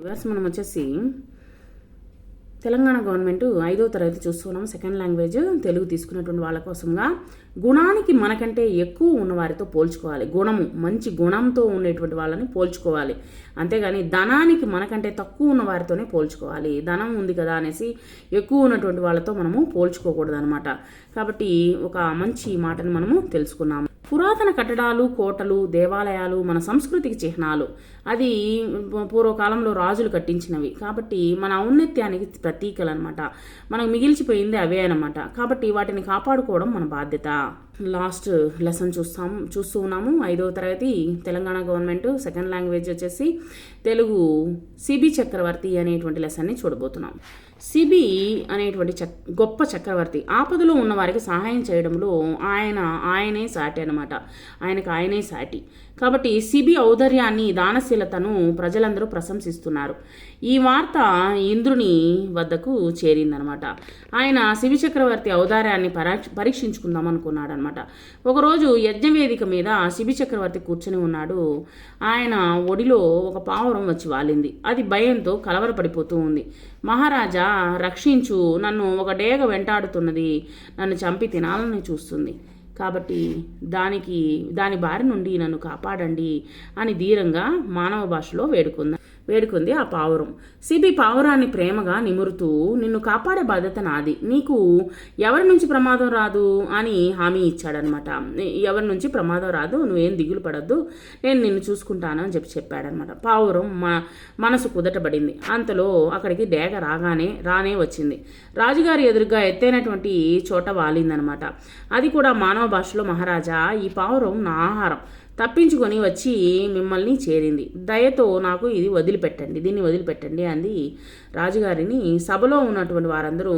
Viewers మనం వచ్చేసి Telangana government ఐదో తరగతి చూస్తున్నాం. సెకండ్ లాంగ్వేజ్ తెలుగు తీసుకున్నటువంటి వాళ్ళ కోసంగా. గుణానికి మనకంటే ఎక్కువ ఉన్న వారితో పోల్చుకోవాలి. గుణము మంచి గుణంతో ఉండేటువంటి వాళ్ళని పోల్చుకోవాలి. అంతేగాని ధనానికి మనకంటే తక్కువ ఉన్న వారితోనే పోల్చుకోవాలి. ధనం ఉంది కదా అనేసి ఎక్కువ ఉన్నటువంటి వాళ్ళతో మనము పోల్చుకోకూడదు అనమాట కాబట్టి ఒక మంచి మాటను మనము తెలుసుకున్నాము. పురాతన కట్టడాలు కోటలు దేవాలయాలు మన సంస్కృతికి చిహ్నాలు. అది పూర్వకాలంలో రాజులు కట్టించినవి. కాబట్టి మన ఔన్నత్యానికి ప్రతీకలు అనమాట మనకు మిగిల్చిపోయింది అవే అనమాట కాబట్టి వాటిని కాపాడుకోవడం మన బాధ్యత. లాస్ట్ లెసన్ చూస్తాం చూస్తూ ఉన్నాము. ఐదవ తరగతి తెలంగాణ గవర్నమెంట్ సెకండ్ లాంగ్వేజ్ వచ్చేసి తెలుగు సిబి చక్రవర్తి అనేటువంటి లెసన్ని చూడబోతున్నాం. సిబి అనేటువంటి చక్ గొప్ప చక్రవర్తి. ఆపదలో ఉన్న వారికి సహాయం చేయడంలో ఆయన ఆయనే సాటి అనమాట ఆయనకు ఆయనే సాటి. కాబట్టి సిబి ఔదర్యాన్ని దానశీలతను ప్రజలందరూ ప్రశంసిస్తున్నారు. ఈ వార్త ఇంద్రుని వద్దకు చేరిందనమాట ఆయన సిబి చక్రవర్తి ఔదార్యాన్ని పరీక్ష పరీక్షించుకుందాం అనుకున్నాడు అనమాట. ఒకరోజు యజ్ఞవేదిక మీద శిబి చక్రవర్తి కూర్చుని ఉన్నాడు. ఆయన ఒడిలో ఒక పావురం వచ్చి వాలింది. అది భయంతో కలవరపడిపోతూ ఉంది. మహారాజా రక్షించు. నన్ను ఒక డేగ వెంటాడుతున్నది. నన్ను చంపి తినాలని చూస్తుంది. కాబట్టి దానికి దాని బారి నుండి నన్ను కాపాడండి అని ధీరంగా మానవ భాషలో వేడుకుందా. వేడుకుంది ఆ పావురం. సిబి పావురాన్ని ప్రేమగా నిమురుతూ నిన్ను కాపాడే బాధ్యత నాది. నీకు ఎవరి నుంచి ప్రమాదం రాదు? అని హామీ ఇచ్చాడనమాట. ఎవరి నుంచి ప్రమాదం రాదు? నువ్వేం దిగులు పడద్దు. నేను నిన్ను చూసుకుంటాను అని చెప్పి చెప్పాడనమాట. పావురం మా మనసు కుదటబడింది అంతలో అక్కడికి డేగ రాగానే రానే వచ్చింది. రాజుగారి ఎదురుగా ఎత్తైనటువంటి చోట వాలిందనమాట. అది కూడా మానవ భాషలో మహారాజా ఈ పావురం నా ఆహారం. తప్పించుకొని వచ్చి మిమ్మల్ని చేరింది. దయతో నాకు ఇది వదిలిపెట్టండి దీన్ని వదిలిపెట్టండి అంది రాజుగారిని. సభలో ఉన్నటువంటి వారందరూ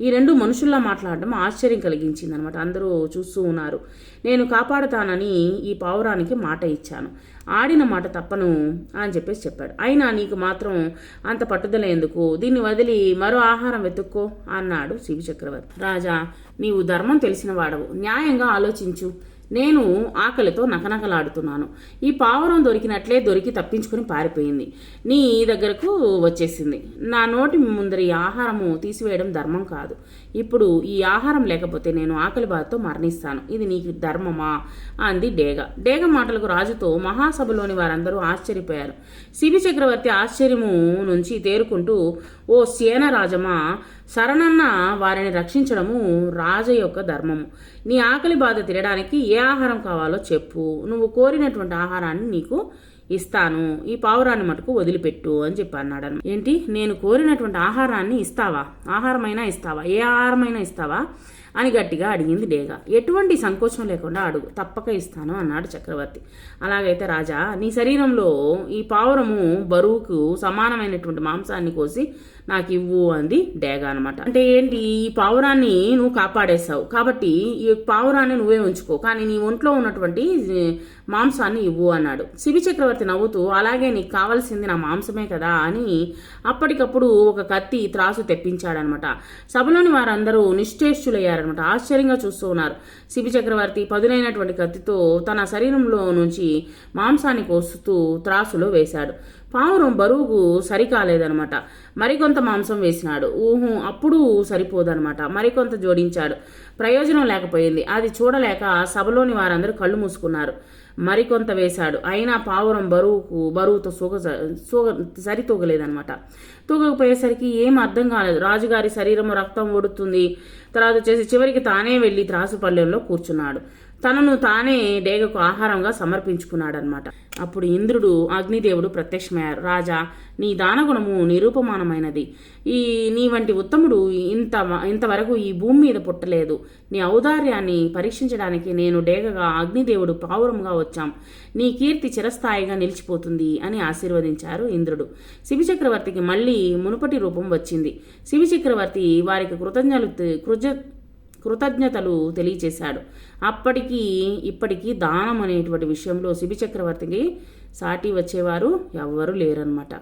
ఈ రెండు మనుషుల్లా మాట్లాడడం ఆశ్చర్యం కలిగించింది అనమాట అందరూ చూస్తూ ఉన్నారు. నేను కాపాడుతానని ఈ పావురానికి మాట ఇచ్చాను. ఆడిన మాట తప్పను అని చెప్పేసి చెప్పాడు. అయినా నీకు మాత్రం అంత పట్టుదల ఎందుకు? దీన్ని వదిలి మరో ఆహారం వెతుక్కో అన్నాడు శివి చక్రవర్తి. రాజా నీవు ధర్మం తెలిసిన వాడవు. న్యాయంగా ఆలోచించు. నేను ఆకలితో నకనకలాడుతున్నాను. ఈ పావురం దొరికినట్లే దొరికి తప్పించుకుని పారిపోయింది. నీ దగ్గరకు వచ్చేసింది. నా నోటి ముందరి ఆహారము తీసివేయడం ధర్మం కాదు. ఇప్పుడు ఈ ఆహారం లేకపోతే నేను ఆకలి బాధతో మరణిస్తాను. ఇది నీకు ధర్మమా? అంది డేగ. డేగ మాటలకు రాజుతో మహా మహాసభలోని వారందరూ ఆశ్చర్యపోయారు. శిబి చక్రవర్తి ఆశ్చర్యము నుంచి తేరుకుంటూ ఓ సేన రాజమా శరణన్న వారిని రక్షించడము రాజ యొక్క ధర్మము. నీ ఆకలి బాధ తినడానికి ఏ ఆహారం కావాలో చెప్పు. నువ్వు కోరినటువంటి ఆహారాన్ని నీకు ఇస్తాను. ఈ పావురాన్ని మటుకు వదిలిపెట్టు అని చెప్పి అన్నాడు ఏంటి? నేను కోరినటువంటి ఆహారాన్ని ఇస్తావా? ఆహారమైనా ఇస్తావా? ఏ ఆహారమైనా ఇస్తావా? అని గట్టిగా అడిగింది డేగ. ఎటువంటి సంకోచం లేకుండా అడుగు. తప్పక ఇస్తాను అన్నాడు చక్రవర్తి. అలాగైతే రాజా నీ శరీరంలో ఈ పావురము బరువుకు సమానమైనటువంటి మాంసాన్ని కోసి నాకు ఇవ్వు అంది డేగ అనమాట అంటే ఏంటి? ఈ పావురాన్ని నువ్వు కాపాడేశావు. కాబట్టి ఈ పావురాన్ని నువ్వే ఉంచుకో. కానీ నీ ఒంట్లో ఉన్నటువంటి మాంసాన్ని ఇవ్వు అన్నాడు. శివి చక్రవర్తి నవ్వుతూ అలాగే నీకు కావాల్సింది నా మాంసమే కదా అని అప్పటికప్పుడు ఒక కత్తి త్రాసు తెప్పించాడనమాట సభలోని వారందరూ అనమాట ఆశ్చర్యంగా చూస్తూ ఉన్నారు. శిబి చక్రవర్తి పదునైనటువంటి కత్తితో తన శరీరంలో నుంచి మాంసాన్ని కోస్తూ త్రాసులో వేశాడు. పావురం బరువుకు సరికాలేదనమాట మరికొంత మాంసం వేసినాడు. ఊహు అప్పుడు సరిపోదనమాట మరికొంత జోడించాడు. ప్రయోజనం లేకపోయింది. అది చూడలేక సభలోని వారందరూ కళ్ళు మూసుకున్నారు. మరికొంత వేశాడు. అయినా పావురం బరువుకు బరువుతో సూగ సూగ సరితూగలేదనమాట తూగకపోయేసరికి ఏం అర్థం కాలేదు. రాజుగారి శరీరం రక్తం ఒడుతుంది. తర్వాత వచ్చేసి చివరికి తానే వెళ్ళి త్రాసు పల్లెంలో కూర్చున్నాడు. తనను తానే డేగకు ఆహారంగా సమర్పించుకున్నాడనమాట అప్పుడు ఇంద్రుడు అగ్నిదేవుడు ప్రత్యక్షమయ్యారు. రాజా నీ దానగుణము నిరూపమానమైనది. ఈ నీ వంటి ఉత్తముడు ఇంత ఇంతవరకు ఈ భూమి మీద పుట్టలేదు. నీ ఔదార్యాన్ని పరీక్షించడానికి నేను డేగగా అగ్నిదేవుడు పావురంగా వచ్చాం. నీ కీర్తి చిరస్థాయిగా నిలిచిపోతుంది అని ఆశీర్వదించారు ఇంద్రుడు. శివి చక్రవర్తికి మళ్ళీ మునుపటి రూపం వచ్చింది. శివి చక్రవర్తి వారికి కృతజ్ఞలు కృజ కృతజ్ఞతలు తెలియచేశాడు. అప్పటికి ఇప్పటికీ దానం అనేటువంటి విషయంలో శిబి చక్రవర్తికి సాటి వచ్చేవారు ఎవ్వరూ లేరనమాట